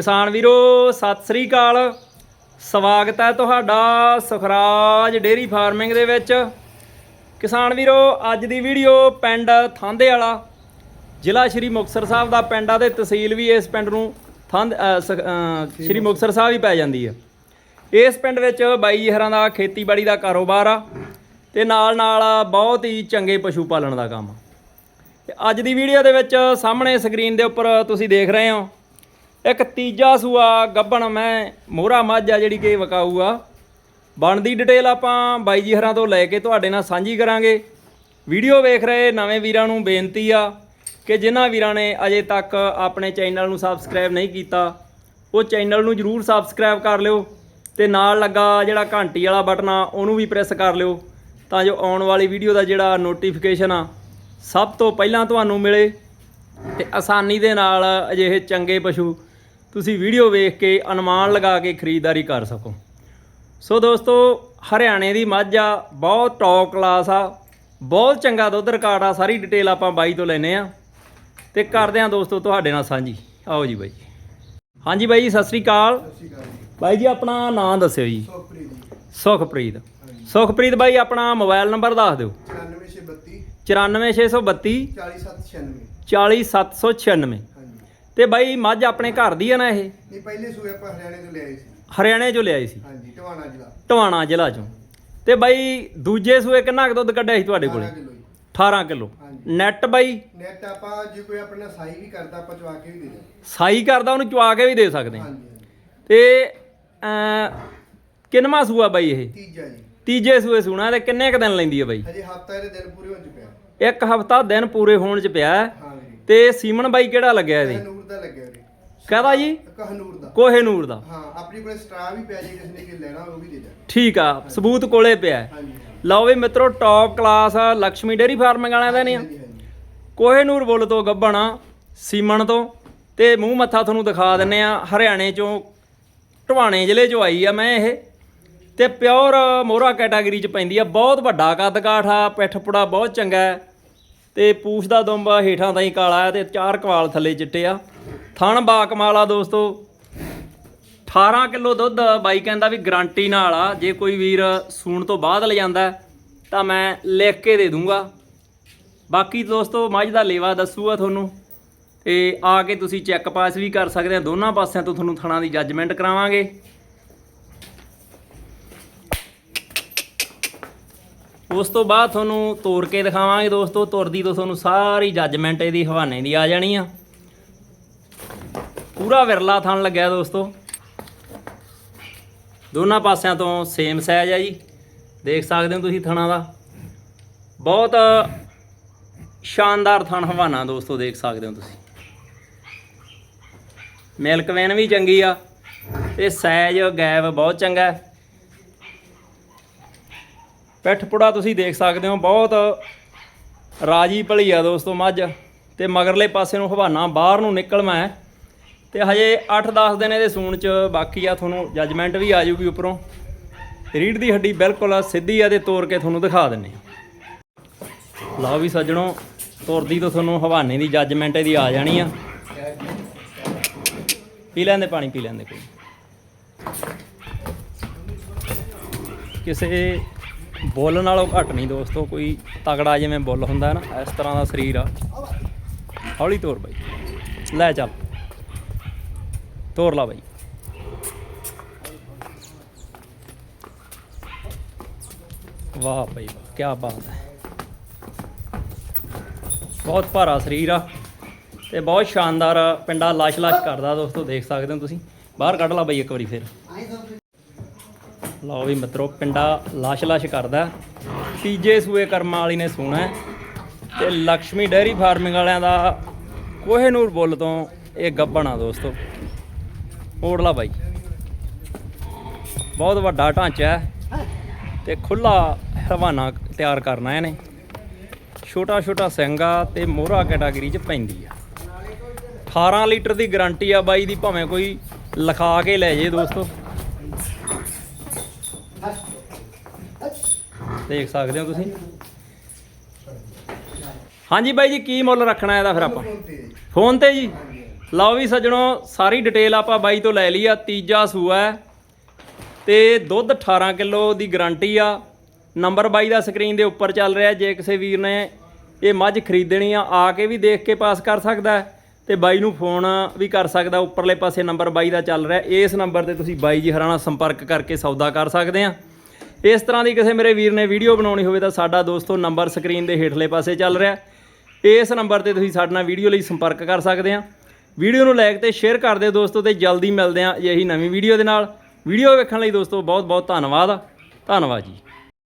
ਕਿਸਾਨ ਵੀਰੋ ਸਤਿ ਸ੍ਰੀ ਅਕਾਲ। ਸਵਾਗਤ ਹੈ ਤੁਹਾਡਾ ਸੁਖਰਾਜ ਡੇਰੀ ਫਾਰਮਿੰਗ ਦੇ ਵਿੱਚ। ਕਿਸਾਨ ਵੀਰੋ ਅੱਜ ਦੀ ਵੀਡੀਓ ਪਿੰਡ ਥਾਂਦੇ ਵਾਲਾ ਜ਼ਿਲ੍ਹਾ ਸ਼੍ਰੀ ਮੁਕਤਸਰ ਸਾਹਿਬ ਦਾ ਪਿੰਡ ਆ ਤੇ ਤਹਿਸੀਲ ਵੀ ਇਸ ਪਿੰਡ ਨੂੰ ਥਾਂਦ ਸ਼੍ਰੀ ਮੁਕਤਸਰ। ਸਾਹਿਬ ਹੀ ਪੈ ਜਾਂਦੀ ਆ ਇਸ ਪਿੰਡ ਵਿੱਚ ਬਾਈ ਜੀ ਹਰਾਂ ਦਾ ਖੇਤੀਬਾੜੀ ਦਾ ਕਾਰੋਬਾਰ ਆ ਤੇ ਨਾਲ ਨਾਲ ਬਹੁਤ ਹੀ ਚੰਗੇ ਪਸ਼ੂ ਪਾਲਣ ਦਾ ਕੰਮ ਅੱਜ ਦੀ ਵੀਡੀਓ ਦੇ ਵਿੱਚ ਸਾਹਮਣੇ ਸਕਰੀਨ ਦੇ ਉੱਪਰ ਤੁਸੀਂ ਦੇਖ ਰਹੇ ਹੋ। ਇੱਕ ਤੀਜਾ ਸੂਆ ਗੱਬਣ ਮੈਂ ਮੋਹਰਾ ਮੱਝ ਆ ਜਿਹੜੀ ਕਿ ਵਿਕਾਊ ਆ। ਬਣਦੀ ਡਿਟੇਲ ਆਪਾਂ ਬਾਈ ਜੀ ਹਰਾਂ ਤੋਂ ਲੈ ਕੇ ਤੁਹਾਡੇ ਨਾਲ ਸਾਂਝੀ ਕਰਾਂਗੇ। ਵੀਡੀਓ ਵੇਖ ਰਹੇ ਨਵੇਂ ਵੀਰਾਂ ਨੂੰ ਬੇਨਤੀ ਆ ਕਿ ਜਿਨ੍ਹਾਂ ਵੀਰਾਂ ਨੇ ਅਜੇ ਤੱਕ ਆਪਣੇ ਚੈਨਲ ਨੂੰ ਸਬਸਕ੍ਰਾਈਬ ਨਹੀਂ ਕੀਤਾ, ਉਹ ਚੈਨਲ ਨੂੰ ਜਰੂਰ ਸਬਸਕ੍ਰਾਈਬ ਕਰ ਲਿਓ ਤੇ ਨਾਲ ਲੱਗਾ ਜਿਹੜਾ ਘੰਟੀ ਵਾਲਾ ਬਟਨ ਆ, ਉਹਨੂੰ ਵੀ ਪ੍ਰੈਸ ਕਰ ਲਿਓ ਤਾਂ ਜੋ ਆਉਣ ਵਾਲੀ ਵੀਡੀਓ ਦਾ ਜਿਹੜਾ ਨੋਟੀਫਿਕੇਸ਼ਨ ਆ, ਸਭ ਤੋਂ ਪਹਿਲਾਂ ਤੁਹਾਨੂੰ ਮਿਲੇ ਤੇ ਆਸਾਨੀ ਦੇ ਨਾਲ ਅਜਿਹੇ ਚੰਗੇ ਪਸ਼ੂ ਤੁਸੀਂ ਵੀਡੀਓ ਵੇਖ ਕੇ ਅਨੁਮਾਨ ਲਗਾ ਕੇ ਖਰੀਦਦਾਰੀ ਕਰ ਸਕੋ। ਸੋ ਦੋਸਤੋ ਹਰਿਆਣੇ ਦੀ ਮੱਝ ਆ ਬਹੁਤ ਟੌਪ ਕਲਾਸ ਆ ਬਹੁਤ ਚੰਗਾ ਦੁੱਧ ਰਿਕਾਰਡ ਆ ਸਾਰੀ ਡਿਟੇਲ ਆਪਾਂ ਬਾਈ ਤੋਂ ਲੈਨੇ ਆ। ਤੇ ਕਰਦੇ ਆ ਦੋਸਤੋ ਤੁਹਾਡੇ ਨਾਲ ਸਾਂਝੀ। ਆਓ ਜੀ ਬਾਈ। ਹਾਂਜੀ ਬਾਈ ਜੀ ਸਤਿ ਸ੍ਰੀ ਅਕਾਲ ਬਾਈ ਜੀ ਆਪਣਾ ਨਾਮ ਦੱਸਿਓ ਜੀ। ਸੁਖਪ੍ਰੀਤ ਸੁਖਪ੍ਰੀਤ। ਬਾਈ ਆਪਣਾ ਮੋਬਾਈਲ ਨੰਬਰ ਦੱਸ ਦਿਓ। 9632 94632 40796 40796 ਹਾਂਜੀ ਤੇ ਬਾਈ ਮੱਝ ਆਪਣੇ ਘਰ ਦੀ ਆ ਨਾ ਇਹ? ਨਹੀਂ ਪਹਿਲੇ ਸੂਏ ਆਪਾਂ ਹਰਿਆਣੇ ਤੋਂ ਲਿਆਏ ਸੀ। ਹਰਿਆਣੇ ਚੋਂ ਲਿਆਈ ਸੀ? ਹਾਂਜੀ ਟਵਾਣਾ ਜ਼ਿਲ੍ਹਾ। ਟਵਾਣਾ ਜ਼ਿਲ੍ਹਾ ਚੋਂ। ਤੇ ਬਾਈ ਦੂਜੇ ਸੂਏ ਕਿੰਨਾ ਕੁ ਦੁੱਧ ਕੱਢਿਆ ਸੀ ਤੁਹਾਡੇ ਕੋਲੇ? 18 ਕਿਲੋ ਜੀ। 18 ਕਿਲੋ। ਹਾਂਜੀ। Net by? ਨੈਟ ਆਪਾਂ ਜੇ ਕੋਈ ਆਪਣਾ ਸਾਈ ਵੀ ਕਰਦਾ ਆਪਾਂ ਚਵਾ ਕੇ ਵੀ ਦੇ ਦੇ ਸਾਈ ਕਰਦਾ ਉਹਨੂੰ ਚਵਾ ਕੇ ਵੀ ਦੇ ਸਕਦੇ ਹਾਂ। ਹਾਂਜੀ ਹਾਂਜੀ। ਤੇ ਅਮ, ਕਿੰਨਵਾਂ ਸੂਆ ਬਾਈ ਇਹ? ਤੀਜਾ ਜੀ। ਤੀਜੇ ਸੂਏ ਸੂਣਾ ਤੇ ਕਿੰਨੇ ਕ ਦਿਨ ਲੈਂਦੀ ਹੈ ਬਾਈ? ਹਜੇ ਹਫਤਾ ਇਹਦੇ ਦਿਨ ਪੂਰੇ ਹੋ ਚੁੱਕਿਆ ਇੱਕ ਹਫਤਾ ਦਿਨ ਪੂਰੇ ਹੋਣ ਚ ਪਿਆ। ਹੈ। ਤੇ ਸੀਮਨ ਬਾਈ ਕਿਹੜਾ ਲੱਗਿਆ ਇਹਦੇ? ਕਹਨੂਰ ਦਾ ਲੱਗਿਆ ਵੀਰੇ। ਕਹਦਾ ਜੀ? ਕਹਨੂਰ ਦਾ। ਕੋਹੇ ਨੂਰ ਦਾ। ਹਾਂ ਆਪਣੀ ਕੋਲ ਸਟਰਾ ਵੀ ਪਿਆ ਜੀ ਕਿਸ ਨੇ ਕਿ ਲੈਣਾ ਉਹ ਵੀ ਦੇ ਦੇ ਠੀਕ ਆ ਸਬੂਤ ਕੋਲੇ ਪਿਆ। ਹਾਂਜੀ ਲਓ ਵੀ ਮਿੱਤਰੋ top class Lakshmi dairy farming ਵਾਲਿਆਂ ਦਾ ਨੇ ਹਾਂਜੀ ਹਾਂਜੀ। ਕੋਹੇ ਨੂਰ ਬੁੱਲ ਤੋਂ ਗੱਬਣਾ ਸੀਮਨ ਤੋਂ। ਤੇ ਮੂੰਹ ਮੱਥਾ ਤੁਹਾਨੂੰ ਦਿਖਾ ਦਿੰਨੇ ਆ ਹਰਿਆਣੇ ਚੋਂ ਢਵਾਣੇ ਜ਼ਿਲ੍ਹੇ ਚੋਂ ਆਈ ਆ ਮੈਂ ਇਹ। ਤੇ ਪਿਓਰ ਮੋਹਰਾ ਕੈਟਾਗਰੀ ਚ ਪੈਂਦੀ ਆ ਬਹੁਤ ਵੱਡਾ ਕੱਦ ਕਾਠ ਆ ਪਿੱਠ ਪੁੜਾ ਬਹੁਤ ਚੰਗਾ ਹੈ। ਤੇ ਪੂਛ ਦਾ ਦੁੰਬ ਹੇਠਾਂ ਤਾਈਂ ਕਾਲਾ ਹੈ ਤੇ ਚਾਰ ਕਵਾਲ ਥੱਲੇ ਚਿੱਟੇ ਆ। ਥਣ ਬਾਕਮਾਲਾ ਆ ਦੋਸਤੋ 18 ਕਿਲੋ ਦੁੱਧ ਬਾਈ ਕਹਿੰਦਾ ਵੀ ਗਾਰੰਟੀ ਨਾਲ ਆ, ਜੇ ਕੋਈ ਵੀਰ ਸੂਣ ਤੋਂ ਬਾਅਦ ਲੈ ਜਾਂਦਾ ਤਾਂ ਮੈਂ ਲਿਖ ਕੇ ਦੇ ਦੂੰਗਾ। ਬਾਕੀ ਦੋਸਤੋ, ਮੱਝ ਦਾ ਲੇਵਾ ਦੱਸੂਗਾ ਤੁਹਾਨੂੰ ਤੇ ਆ ਕੇ ਤੁਸੀਂ ਚੈੱਕ ਪਾਸ ਵੀ ਕਰ ਸਕਦੇ ਆ, ਦੋਨਾਂ ਪਾਸਿਆਂ ਤੋਂ ਤੁਹਾਨੂੰ ਥਣਾ ਦੀ ਜੱਜਮੈਂਟ ਕਰਾਵਾਂਗੇ। ਉਸ ਤੋਂ ਬਾਅਦ ਤੁਹਾਨੂੰ ਤੋੜ ਕੇ ਦਿਖਾਵਾਂਗੇ ਦੋਸਤੋ, ਤੁਰਦੀ ਤੋਂ ਤੁਹਾਨੂੰ ਸਾਰੀ ਜੱਜਮੈਂਟ ਇਹਦੀ ਹਵਾਨੇ ਦੀ ਆ ਜਾਣੀ ਆ। ਪੂਰਾ ਵਿਰਲਾ ਥਣ ਲੱਗਿਆ ਦੋਸਤੋ। ਦੋਨਾਂ ਪਾਸਿਆਂ ਤੋਂ ਸੇਮ ਸਾਈਜ਼ ਆ ਜੀ। ਦੇਖ ਸਕਦੇ ਹੋ ਤੁਸੀਂ ਥਣਾ ਦਾ। ਬਹੁਤ ਸ਼ਾਨਦਾਰ ਥਣ ਹਵਾਨਾ ਦੋਸਤੋ, ਦੇਖ ਸਕਦੇ ਹੋ ਤੁਸੀਂ। ਮਿਲਕ ਵੈਨ ਵੀ ਚੰਗੀ ਆ। ਤੇ ਸਾਈਜ਼ ਗੈਪ ਬਹੁਤ ਚੰਗਾ ਹੈ। ਪਿੱਠ ਪੁੜਾ ਤੁਸੀਂ ਦੇਖ ਸਕਦੇ ਹੋ, ਬਹੁਤ ਰਾਜੀ ਭਲੀ ਆ ਦੋਸਤੋ ਮੱਝ। ਤੇ ਮਗਰਲੇ ਪਾਸੇ ਨੂੰ ਹਵਾਨਾ, ਬਾਹਰ ਨੂੰ ਨਿਕਲਮਾ ਹੈ ਤੇ ਹਜੇ 8-10 ਦਿਨ ਇਹਦੇ ਸੂਣ ਚ ਬਾਕੀ ਆ, ਤੁਹਾਨੂੰ ਜੱਜਮੈਂਟ ਵੀ ਆ ਜੂਗੀ ਉੱਪਰੋਂ। ਰੀੜ ਦੀ ਹੱਡੀ ਬਿਲਕੁਲ ਸਿੱਧੀ ਆ, ਤੇ ਤੋੜ ਕੇ ਤੁਹਾਨੂੰ ਦਿਖਾ ਦਿੰਨੇ ਆ। ਲਓ ਵੀ ਸੱਜਣੋ, ਤੁਰਦੀ ਤੋਂ ਤੁਹਾਨੂੰ ਹਵਾਨੇ ਦੀ ਜੱਜਮੈਂਟ ਇਹਦੀ ਆ ਜਾਣੀ ਆ। ਪੀ ਲੈਂਦੇ ਪਾਣੀ, ਪੀ ਲੈਂਦੇ ਕੋਈ। ਕਿਸੇ ਬੁੱਲ ਨਾਲੋਂ ਘੱਟ ਨਹੀਂ ਦੋਸਤੋ, ਕੋਈ ਤਗੜਾ ਜਿਵੇਂ ਬੁੱਲ ਹੁੰਦਾ ਨਾ, ਇਸ ਤਰ੍ਹਾਂ ਦਾ ਸਰੀਰ ਆ। ਹੌਲੀ ਤੋਰ ਬਾਈ। ਲੈ ਚੱਲ। ਤੋਰ ਲਾ ਬਾਈ। ਵਾਹ ਭਾਈ ਵਾਹ ਕੀ ਬਾਤ ਹੈ। ਬਹੁਤ ਭਾਰਾ ਸਰੀਰ ਆ ਤੇ ਬਹੁਤ ਸ਼ਾਨਦਾਰ ਪਿੰਡਾ ਲਾਸ਼-ਲਾਸ਼ ਕਰਦਾ ਦੋਸਤੋ, ਦੇਖ ਸਕਦੇ ਹੋ ਤੁਸੀਂ। ਬਾਹਰ ਕੱਢ ਲਾ ਬਾਈ ਇੱਕ ਵਾਰੀ ਫਿਰ। ਲਓ ਵੀ ਮਿੱਤਰੋ, ਪਿੰਡਾ ਲਾਸ਼-ਲਾਸ਼ ਕਰਦਾ। ਤੀਜੇ ਸੂਏ ਕਰਮਾਂ ਵਾਲੀ ਨੇ ਸੂਣਾ ਹੈ। ਤੇ ਲక్ష్ਮੀ ਡੈਰੀ ਫਾਰਮਿੰਗ ਵਾਲਿਆਂ ਦਾ ਕੋਹੇਨੂਰ ਬੁੱਲ ਤੋਂ ਇਹ ਗੱਬਣਾ ਦੋਸਤੋ। ਮੋੜ ਬਾਈ। ਬਹੁਤ ਵੱਡਾ ਢਾਂਚਾ ਹੈ। ਤੇ ਖੁੱਲਾ ਹਵਾਨਾ ਤਿਆਰ ਕਰਨਾ ਇਹਨੇ ਛੋਟਾ ਛੋਟਾ ਸਿੰਗਾ ਤੇ ਮੋਹਰਾ ਕੈਟਾਗਰੀ ਚ ਪੈਂਦੀ ਆ। 18 ਲੀਟਰ ਦੀ ਗਾਰੰਟੀ ਆ ਬਾਈ ਦੀ, ਭਾਵੇਂ ਕੋਈ ਲਿਖਾ ਕੇ ਲੈ ਜੇ ਦੋਸਤੋ। ਦੇਖ ਸਕਦੇ ਹੋ ਤੁਸੀਂ। ਹਾਂਜੀ ਬਾਈ ਜੀ, ਕੀ ਮੁੱਲ ਰੱਖਣਾ ਇਹਦਾ ਫਿਰ ਆਪਾਂ? ਫੋਨ ਤੇ ਜੀ। ਲਓ ਵੀ ਸੱਜਣੋ, ਸਾਰੀ ਡਿਟੇਲ ਆਪਾਂ ਬਾਈ ਤੋਂ ਲੈ ਲਈ ਆ। ਤੀਜਾ ਸੂਆ ਹੈ ਤੇ ਦੁੱਧ 18 ਕਿਲੋ ਦੀ ਗਾਰੰਟੀ ਆ। ਨੰਬਰ ਬਾਈ ਦਾ ਸਕਰੀਨ ਦੇ ਉੱਪਰ ਚੱਲ ਰਿਹਾ। ਜੇ ਕਿਸੇ ਵੀਰ ਨੇ ਇਹ ਮੱਝ ਖਰੀਦਣੀ ਆ ਆ ਕੇ ਵੀ ਦੇਖ ਕੇ ਪਾਸ ਕਰ ਸਕਦਾ ਹੈ ਤੇ ਬਾਈ ਨੂੰ ਫੋਨ ਵੀ ਕਰ ਸਕਦਾ। ਉੱਪਰਲੇ ਪਾਸੇ ਨੰਬਰ ਬਾਈ ਦਾ ਚੱਲ ਰਿਹਾ। ਇਸ ਨੰਬਰ ਤੇ ਤੁਸੀਂ ਬਾਈ ਜੀ ਹਰਾਣਾ ਸੰਪਰਕ ਕਰਕੇ ਸੌਦਾ ਕਰ ਸਕਦੇ ਆ। ਇਸ ਤਰ੍ਹਾਂ ਦੀ ਕਿਸੇ ਮੇਰੇ ਵੀਰ ਨੇ ਵੀਡੀਓ ਬਣਾਉਣੀ ਹੋਵੇ ਤਾਂ ਸਾਡਾ ਦੋਸਤੋ ਨੰਬਰ ਸਕਰੀਨ ਦੇ ਹੇਠਲੇ ਪਾਸੇ ਚੱਲ ਰਿਹਾ ਇਸ ਨੰਬਰ ਤੇ ਤੁਸੀਂ ਸਾਡੇ ਨਾਲ ਵੀਡੀਓ ਲਈ ਸੰਪਰਕ ਕਰ ਸਕਦੇ ਆ ਵੀਡੀਓ ਨੂੰ ਲਾਈਕ ਤੇ ਸ਼ੇਅਰ ਕਰ ਦਿਓ ਦੋਸਤੋ ਤੇ ਜਲਦੀ ਮਿਲਦੇ ਆ ਇਹੀ ਨਵੀਂ ਵੀਡੀਓ ਦੇ ਨਾਲ। ਵੀਡੀਓ ਵੇਖਣ ਲਈ ਦੋਸਤੋ ਬਹੁਤ ਬਹੁਤ ਧੰਨਵਾਦ ਧੰਨਵਾਦ ਜੀ।